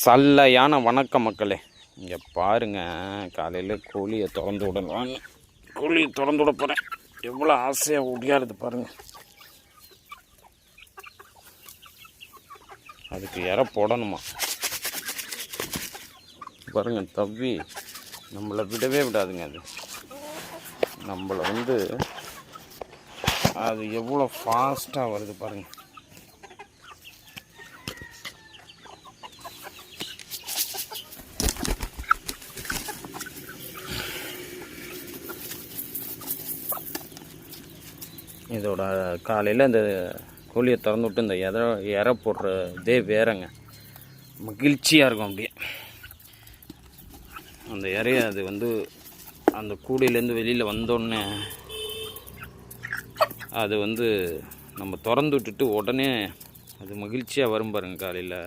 சல்லையான வணக்கம் மக்களே. இங்கே பாருங்க காலையில் கோழியை திறந்து விடலாம் கோழியை திறந்து விட போகிறேன் எவ்வளோ ஆசையாக ஒடியாருது பாருங்கள் அதுக்கு இற போடணுமா? பாருங்கள் தவ்வி நம்மளை விடவே விடாதுங்க அது. நம்மளை வந்து அது எவ்வளோ ஃபாஸ்ட்டாக வருது பாருங்கள் இதோட காலையில் இந்த கோழியை திறந்து விட்டு இந்த எத இற போடுற இதே வேறங்க. மகிழ்ச்சியாக இருக்கும் அப்படியே. அந்த இறைய அது வந்து அந்த கூடையிலேருந்து வெளியில் வந்தோடனே அது வந்து நம்ம திறந்து விட்டுட்டு உடனே அது மகிழ்ச்சியாக வரும் பாருங்க காலையில்.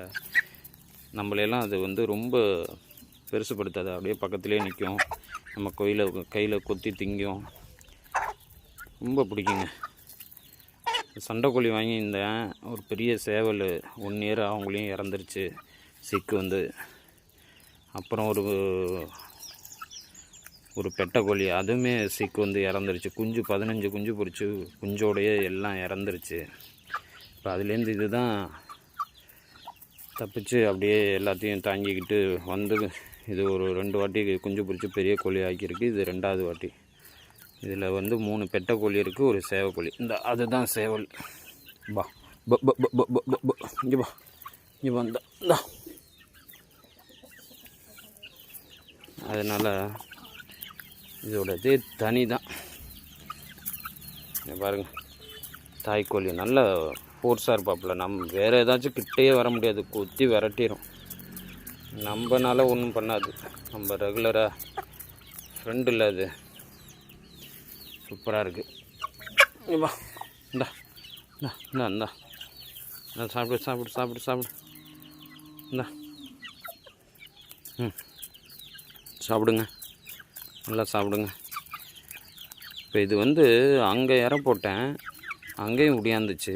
நம்மளையெல்லாம் அது வந்து ரொம்ப பெருசுப்படுத்தாது அப்படியே பக்கத்துலேயே நிற்கும் நம்ம கோயில கையில் கொத்தி திங்கும். ரொம்ப பிடிக்குங்க. சண்டைக்கோழி வாங்கியிருந்தேன் ஒரு பெரிய சேவல் ஒன் இயர் அவங்களையும் இறந்துருச்சு. சிக்கு வந்து. அப்புறம் ஒரு ஒரு பெட்டை கோழி அதுவுமே சிக்கு வந்து இறந்துருச்சு. குஞ்சு பதினஞ்சு குஞ்சு பிடிச்சி குஞ்சோடையே எல்லாம் இறந்துருச்சு. இப்போ அதுலேருந்து இதுதான் தப்பிச்சு அப்படியே எல்லாத்தையும் தாங்கிக்கிட்டு வந்து இது ஒரு ரெண்டு வாட்டி குஞ்சு பிடிச்சி பெரிய கோழி ஆக்கியிருக்கு. இது ரெண்டாவது வாட்டி. இதில் வந்து மூணு பெட்டை கோழி இருக்குது ஒரு சேவக்கோழி இந்த அதுதான் சேவல். பா இங்கே பா இங்கே வந்தா அதனால் இதோடது தனி தான் பாருங்க. தாய்க்கோழி நல்ல ஃபோர்ஸாக இருப்பாப்புல. நம்ம வேறு ஏதாச்சும் கிட்டேயே வர முடியாது. குத்தி விரட்டிடும் நம்மனால ஒன்றும் பண்ணாது. நம்ம ரெகுலராக ஃப்ரெண்டு இல்லை அது. சூப்பராக இருக்குது வா. இந்தா இந்தா இந்தா இந்தா. இந்தா சாப்பிடு சாப்பிடு சாப்பிடு சாப்பிடு. இந்தா. ம். சாப்பிடுங்க. நல்லா சாப்பிடுங்க. இப்போ இது வந்து அங்கே இற போட்டேன். அங்கேயும் முடியாந்துச்சு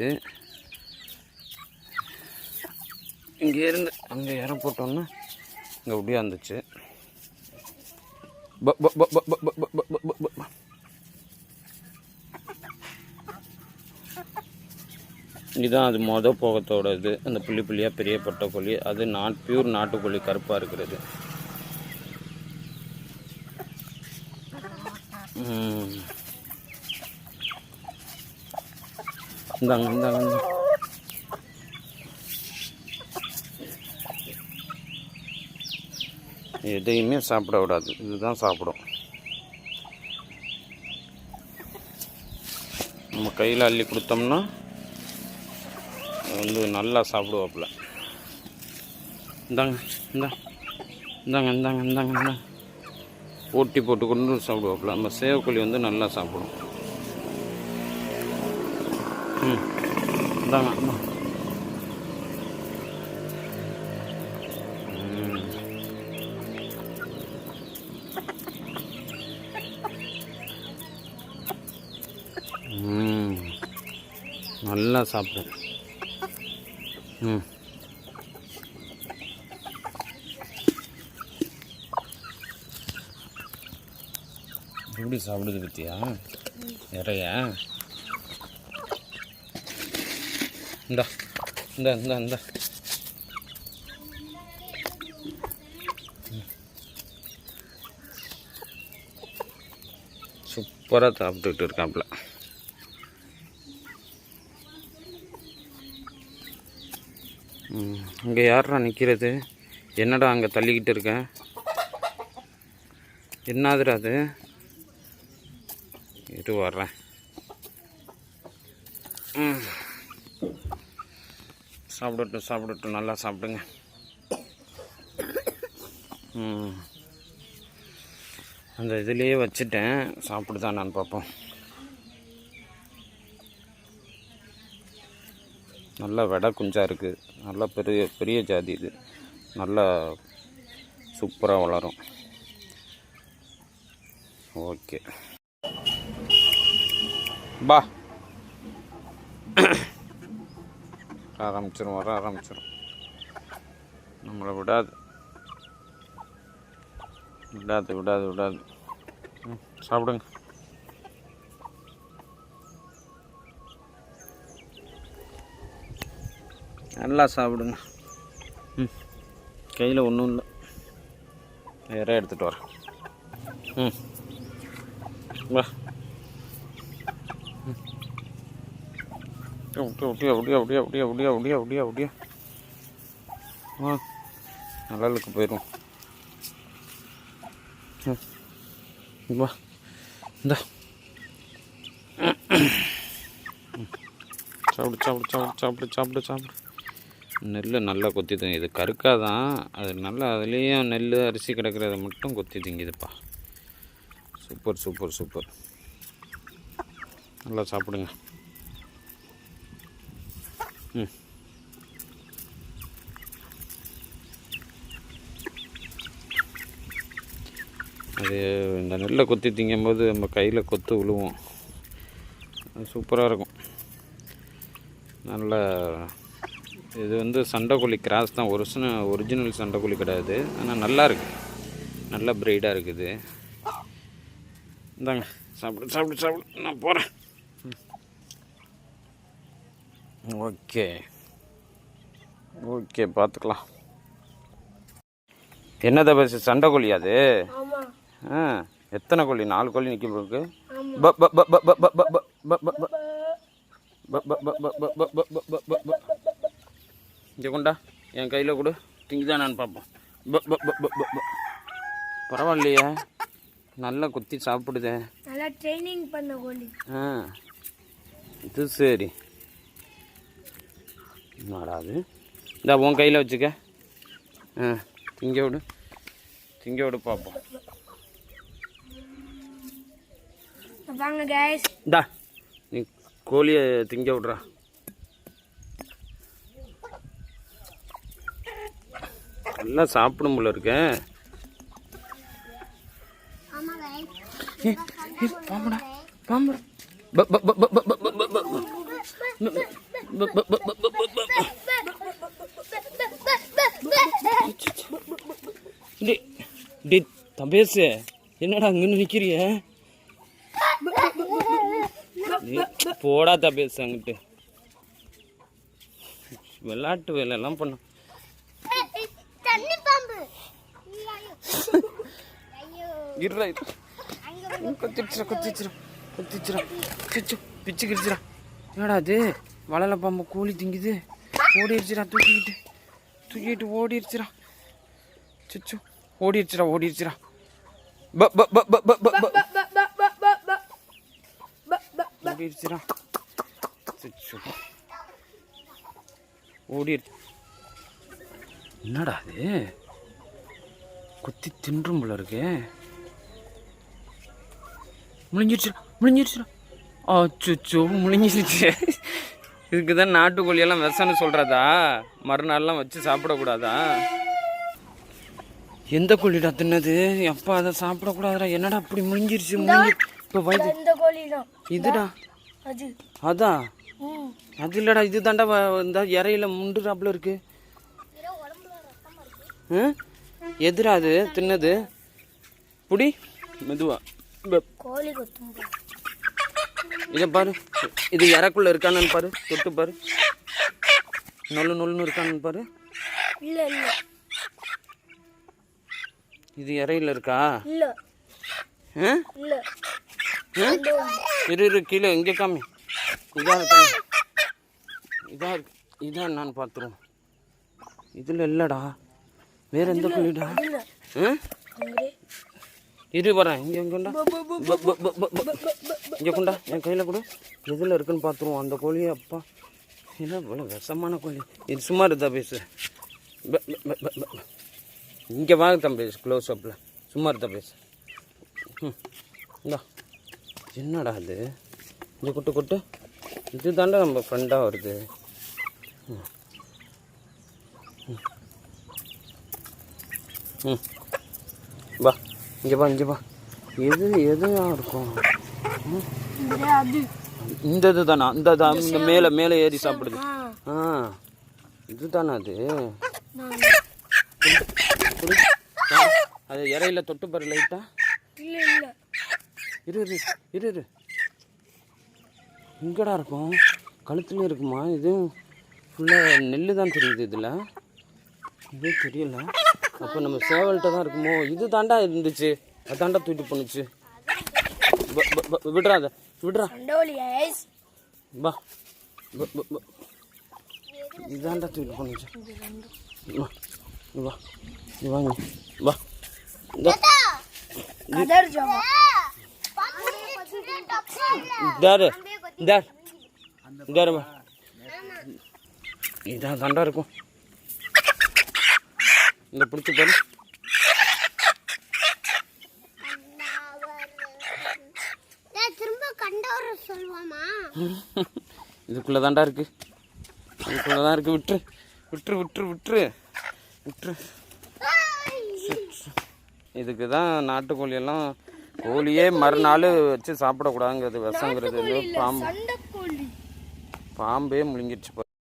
இங்கே இருந்து அங்கே இற போட்டோன்னா இங்கே உடியாந்துச்சு. ப ப ப ப ப ப ப ப ப ப ப இதுதான் அது மொதல் போகத்தோட இது அந்த புள்ளி புள்ளியாக பெரிய பட்டை கோழி அது நாட் பியூர் நாட்டுக்கோழி கருப்பாக இருக்கிறது. இந்தாங்க இந்தாங்க. எதையுமே சாப்பிட விடாது. இதுதான் சாப்பிடும். நம்ம கையில் அள்ளி கொடுத்தோம்னா வந்து நல்லா சாப்பிடுவாப்புல. இந்தாங்க இந்தா இந்தாங்க இந்தாங்க இந்தாங்க இந்தாங்க போட்டி போட்டு கொண்டு சாப்பிடுவாப்புல. நம்ம சேவக்கோழி வந்து நல்லா சாப்பிடும். ம் இந்தாங்க அம்மா நல்லா சாப்பிடும் ம். எப்படி சாப்பிடுது பத்தியா? நிறையா. இந்தா இந்த இந்த இந்த. சூப்பராக சாப்பிட்டுக்கிட்டு இருக்காப்புல. இங்கே யாரா நிற்கிறது என்னடா அங்கே தள்ளிக்கிட்டு இருக்க? என்னதுடா அது? இரு வர்றேன். சாப்பிடட்டும் சாப்பிடட்டும். நல்லா சாப்பிடுங்க. அந்த இதுலேயே வச்சுட்டேன். சாப்பிடுதான் நான் பார்ப்போம். நல்ல வெடை குஞ்சாக இருக்குது நல்லா பெரிய பெரிய ஜாதி இது. நல்லா சூப்பராக வளரும். ஓகே. பா. ஆரம்பிச்சிடும் வர ஆரம்பிச்சிடும் நம்மளை விடாது. விடாது விடாது விடாது. ம், சாப்பிடுங்க. நல்லா சாப்பிடுங்க. ம். கையில் ஒன்றும் இல்லை. வேற எடுத்துகிட்டு வரேன். ம். வா. ம். அப்படியே அப்படியே அப்படியே அப்படியே அப்படியே அப்படியே அப்படியே அப்படியே ஆ நல்லாளுக்கு போயிடும் ம். வா. இந்த. சாப்பிடு சாப்பிடு சாப்பிடு சாப்பிடு சாப்பிடு சாப்பிடு. நெல் நல்லா கொத்தி திங்க இது கருக்காதான். அது நல்லா அதுலேயும் நெல் அரிசி கிடக்கிறத மட்டும் கொத்தி திங்குதுப்பா சூப்பர் சூப்பர் சூப்பர். நல்லா சாப்பிடுங்க. ம். அது இந்த நெல்லை கொத்தி திங்கும்போது நம்ம கையில் கொத்து விழுவோம் அது சூப்பராக இருக்கும். நல்ல இது வந்து சண்டைக்கோழி கிராஸ் தான் ஒரிஜினல் ஒரிஜினல் சண்டைக்கோழி கிடையாது ஆனால் நல்லா இருக்கு நல்ல ப்ரைடாக இருக்குது இந்தாங்க சாப்பிடு சாப்பிடு சாப்பிடு நான் போகிறேன் ஓகே ஓகே பார்த்துக்கலாம் என்னதை பேசு சண்டைக்கோழி அது ஆமா ஆ எத்தனை கோழி நாலு கோழி நிற்க இருக்கு ஆமா ப ப ப ப ப ப ப ப ப ப ப. ப ப ப ப ப ப ப ப ப ப. இங்கே கொண்டா. என் கையில் கொடு. திங்குதான் நான் பார்ப்போம். பரவாயில்லையே. நல்லா குத்தி சாப்பிடுதே. நல்லா ட்ரைனிங் பண்ண கோழி ஆ. இது சரி. அது? இந்தா உன் கையில் வச்சுக்க. ஆ திங்க விடு. திங்க விடு பார்ப்போம் வாங்க கேஸ் இந்தா நீ கோழியை திங்க விட்றா. நல்லா சாப்பிடும் போல இருக்கேன் பாம்புடா பாம்புடா டே தம்பேசு என்னடா அங்கன்னு நிற்கிறிய போடா தம்பேசு அங்கிட்டு. விளாட்டு வேலையெல்லாம் பண்ண. இருடா இரு. சிச்சு பிச்சு கிடிச்சுடா. என்னடா அது? வளல பாம்பு கோழி திங்குது. ஓடிடுச்சுடா தூக்கிக்கிட்டு. தூக்கிட்டு ஓடிடுச்சுடா சிச்சு. ஓடிடுச்சுடா ஓடிடுச்சுடா ப ப ப ப ப ப ப. ஓடிடுச்சுடா சிச்சு. ஓடிடுச்சு என்னடா அது? குத்தி தின்றும் போல இருக்கே. முழிஞ்சிருச்சு முழிஞ்சிருச்சு அச்சோ முழிஞ்சிருச்சு. இதுக்கு தான் நாட்டுக்கோழியெல்லாம் விஷம்னு சொல்கிறதா மறுநாள்லாம் வச்சு சாப்பிடக்கூடாதா? எந்த கோழிடா தின்னது? அப்பா அதை சாப்பிடக்கூடாதுடா. என்னடா அப்படி முழிஞ்சிருச்சு? முழிஞ்சி இப்போ வயது இதுடா. அது. அதான் அது இல்லைடா இது தாண்டா இந்த இறையில முண்டுறாப்புல இருக்கு. ஆ? எதுடா அது தின்னது. புடி மெதுவா. கோழி இதை பாரு. இது இறக்குள்ள இருக்கானு பாரு. தொட்டு பாரு. நொல்லு நொல்லுன்னு இருக்கானு பாரு. இல்ல இல்ல. இது இறையில இருக்கா? இல்ல? இரு இரு கீழே இங்கே காமி. இதா இருக்கு. இதா இருக்கு. இதான் நான் பார்த்துருவோம் இதில் இல்லைடா. வேற எந்த புள்ளிடா இரு வரேன் இங்கே இங்கேண்டா இங்கே கொண்டா என் கையில் கொடு. எதில் இருக்குன்னு பார்த்துருவோம் அந்த கோழியை அப்பா. என்ன இவ்வளோ விஷமான கோழி? இது சும்மா இருந்தா பேசு. இங்கே வா தம்பி க்ளோஸ் அப்பில் சும்மா இருந்தா பேசு. ம். இந்தா. என்னடா இது? இங்கே கொட்டு கொட்டு. இது தாண்டா நம்ம ஃப்ரெண்டாக வருது. ம். ம் வா இங்கே வா இங்கே வா எது எதுவா இருக்கும் இந்த இது தானா இந்த தான் இந்த மேலே மேலே ஏறி சாப்பிடுது ஆ ஆ இதுதானா அது அது இறையில தொட்டு பாரு லைட்டா இரு இரு இரு இரு இங்கடா இருக்கும் கழுத்துலையும் இருக்குமா இதுவும் ஃபுல்லாக நெல் தான் தெரியுது இதில் இது தெரியல அப்போ நம்ம சேவல்கிட்ட தான் இருக்குமோ? இது தாண்டா இருந்துச்சு. அதாண்டா தாண்டா தூக்கிட்டு போணுச்சு. அதை. விடுறா. பா இதாண்டா தூக்கிட்டு பண்ணுச்சு வா. வாங்க. வா. இதாரு இதார் இதாருமா இதான் தாண்டா இருக்கும். இந்த பிடிச்சி பாரு. இதுக்குள்ளே தாண்டா இருக்கு. இதுக்குள்ளே தான் இருக்கு. விட்டுரு. விட்டுரு விட்டுரு விட்டுரு. விட்டுரு. இதுக்கு தான் நாட்டுக்கோழி எல்லாம் கோழியே மறுநாள் வச்சு சாப்பிடக்கூடாதுங்கிறது விஷங்கிறது பாம்பு. பாம்பே முழுங்கிடுச்சு.